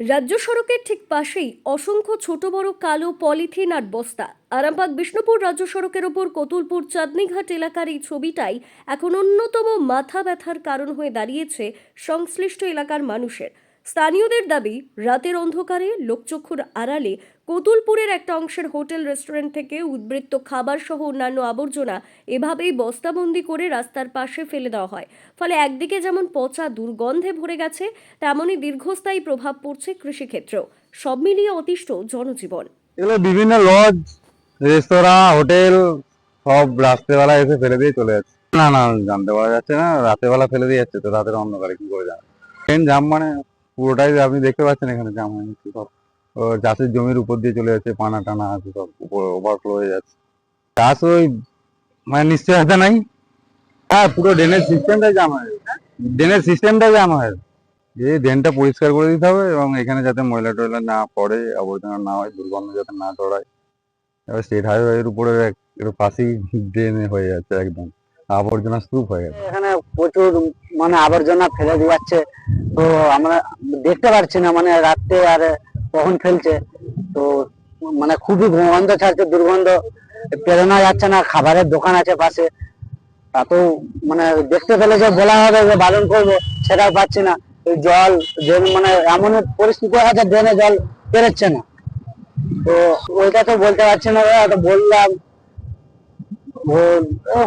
রাজ্য সড়কের ঠিক পাশেই অসংখ্য ছোট, বড়, কালো পলিথিন আর বস্তা। আরামবাগ, বিষ্ণুপুর রাজ্য সড়কের ওপর কতুলপুর, চাঁদনীঘাট এলাকার এই ছবিটাই এখন অন্যতম মাথা ব্যথার কারণ হয়ে দাঁড়িয়েছে সংশ্লিষ্ট এলাকার মানুষের। স্থানীয়দের দাবি, রাতের অন্ধকারে লোকচক্ষুর আড়ালে কতুলপুরের একটা অংশের হোটেল, রেস্টুরেন্ট থেকে উদ্বৃত্ত খাবার সহ অন্যান্য আবর্জনা এভাবেই বস্তাবন্দি করে রাস্তার পাশে ফেলে দেওয়া হয়। ফলে একদিকে যেমন পচা দুর্গন্ধে ভরে গেছে, তেমনই দীর্ঘস্থায়ী প্রভাব পড়ছে কৃষিক্ষেত্রেও। সব মিলিয়ে অতিষ্ঠ জনজীবন। এগুলো বিভিন্ন লজ, রেস্তোরাঁ, হোটেল, সব রাত্রেবেলা এসে ফেলে দিয়ে চলে যাচ্ছে। না না, জানতে পারা যাচ্ছে না রাতের বেলা ফেলে দিয়ে যাচ্ছে, তো রাতের অন্ধকারে কি করে জানা ট্রেন জাম মানে পুরোটাই আপনি দেখতে পাচ্ছেন এখানে জাম হয়ে ও চাষের জমির উপর দিয়ে চলে যাচ্ছে, পানা টানা আছে সব ওভারফ্লো হয়ে যাচ্ছে। চাষ ওই মানে নিশ্চয়তা নাই? হ্যাঁ পুরো ড্রেনের সিস্টেমটাই জাম হয়ে ড্রেনের সিস্টেমটাই জাম হয়ে এই ড্রেনটা পরিষ্কার করে দিতে হবে এবং এখানে যাতে ময়লা টয়লা না পড়ে, আবর্জনা না হয়, দুর্গন্ধ যাতে না ছড়ায়। এবার স্টেট হাইওয়ের উপরে পাশেই ড্রেন হয়ে যাচ্ছে একদম। আবর্জনা স্তূপ হয়ে গেছে। এখানে প্রচুর মানে আবর্জনা ফেলে দিয়ে যাচ্ছে। তো আমরা দেখতে পাচ্ছি না মানে রাত্রে আর কখন ফেলছে তো মানে খুবই গন্ধ ছাড়ছে, দুর্গন্ধ। প্রেরণা যাচ্ছে না, খাবারের দোকান আছে পাশে। তাতেও মানে দেখতে পেলে যে বলা হবে যে বারণ করব, সেটাও পাচ্ছি না। জল মানে এমন পরিস্থিতি গেছে, ড্রেনে জল বেরোচ্ছে না। তো ওইটা তো বলতে পারছি না বললাম।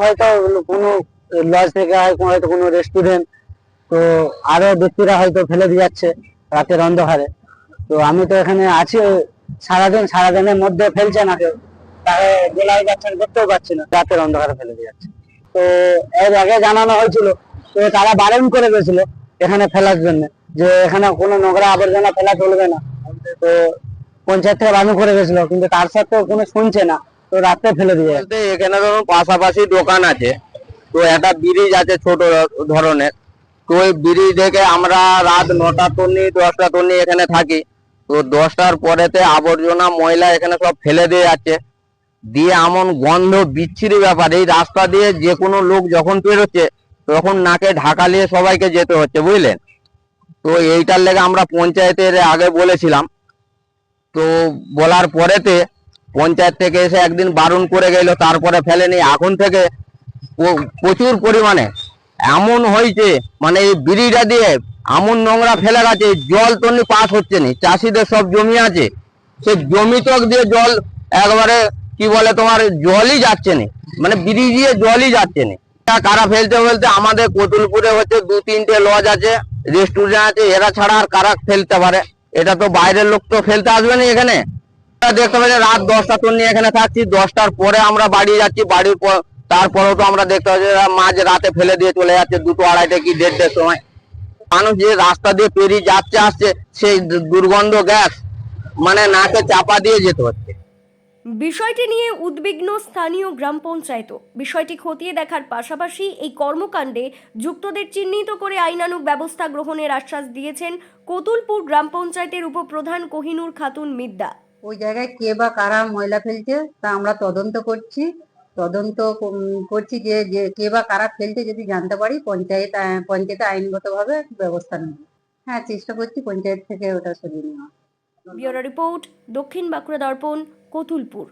হয়তো কোনো লজ থেকে হয় হয়তো কোনো রেস্টুরেন্ট তো আরও ব্যক্তিরা হয়তো ফেলে দিয়ে যাচ্ছে রাতের অন্ধকারে। তো আমি তো এখানে আছি সারাদিন, সারাদিনের মধ্যে ফেলছে না কেউ তাকে বলাই যাচ্ছে না দেখতেও পাচ্ছি না। রাতের অন্ধকারে ফেলে দিয়ে যাচ্ছে। তো এর আগে জানানো হয়েছিল, তো তারা বারণ করে গেছিল এখানে ফেলার জন্য, যে এখানে কোনো নোংরা আবর্জনা ফেলা চলবে না। তো পঞ্চায়েত থেকে বারণ করে গেছিল, কিন্তু তার সাথেও কোনো শুনছে না। তো রাতে ফেলে দিয়ে এখানে ধরুন পাশাপাশি দোকান আছে, তো একটা ব্রিজ আছে ছোট ধরনের। তো ওই ব্রিজ থেকে আমরা রাত নটা তন্নি, দশটা তন্নি এখানে থাকি। তো দশটার পরেতে আবর্জনা, ময়লা এখানে সব ফেলে দিয়ে যাচ্ছে। দিয়ে এমন গন্ধ, বিচ্ছিরি ব্যাপার। এই রাস্তা দিয়ে যে কোনো লোক যখন পেরোচ্ছে তখন নাকে ঢাকা নিয়ে সবাইকে যেতে হচ্ছে, বুঝলেন? তো এইটার লেগে আমরা পঞ্চায়েতের আগে বলেছিলাম। তো বলার পরেতে পঞ্চায়েত থেকে এসে একদিন বারণ করে গেল, তারপরে ফেলেনি। এখন থেকে প্রচুর পরিমাণে। এমন হয়েছে মানে এই বিড়িটা দিয়ে এমন নোংরা ফেলে গেছে, জল তো পাস হচ্ছে না, চাষিদের সব জমি আছে। সে জমি তক দিয়ে জল একবারে কি বলে তোমার জলই যাচ্ছে না মানে বিড়ি দিয়ে জলই যাচ্ছে না। কারা ফেলতে ফেলতে আমাদের কতুলপুরে হচ্ছে দু তিনটে লজ আছে রেস্টুরেন্ট আছে, এরা ছাড়া আর কারা ফেলতে পারে? এটা তো বাইরের লোক তো ফেলতে আসবে না এখানে। দেখতে পাচ্ছি রাত দশটা তো নিয়ে এখানে থাকছি, দশটার পরে আমরা বাড়ি যাচ্ছি, বাড়ির পর, তারপরেও তো আমরা দেখতে পাচ্ছি মাঝ রাতে ফেলে দিয়ে চলে যাচ্ছে, দুটো আড়াইটে কি দেড়টার সময়। মানুষ যে রাস্তা দিয়ে পেরিয়ে যাচ্ছে আসছে সেই দুর্গন্ধ গ্যাস মানে নাকে চাপা দিয়ে যেতে হচ্ছে। বিষয়টি নিয়ে উদ্বিগ্ন স্থানীয় গ্রাম পঞ্চায়েতও বিষয়টি খতিয়ে দেখার পাশাপাশি এই কর্মকাণ্ডে যুক্তদের চিহ্নিত করে আইনানুগ ব্যবস্থা গ্রহণের আশ্বাস দিয়েছেন কতুলপুর গ্রাম পঞ্চায়েতের উপপ্রধান কোহিনুর খাতুন মিদ্দা। ওই জায়গায় কে বা কারা ময়লা ফেলছে তা আমরা তদন্ত করছি। তদন্ত করছি যে যে কে বা কারা ফেলছে যদি জানতে পারি, পঞ্চায়েত পঞ্চায়েতে আইনগতভাবে ব্যবস্থা নেব। হ্যাঁ চেষ্টা করছি পঞ্চায়েত থেকে ওটা সরিয়ে নেওয়া ব্যুরো রিপোর্ট, দক্ষিণ বাঁকুড়া দর্পণ, কতুলপুর।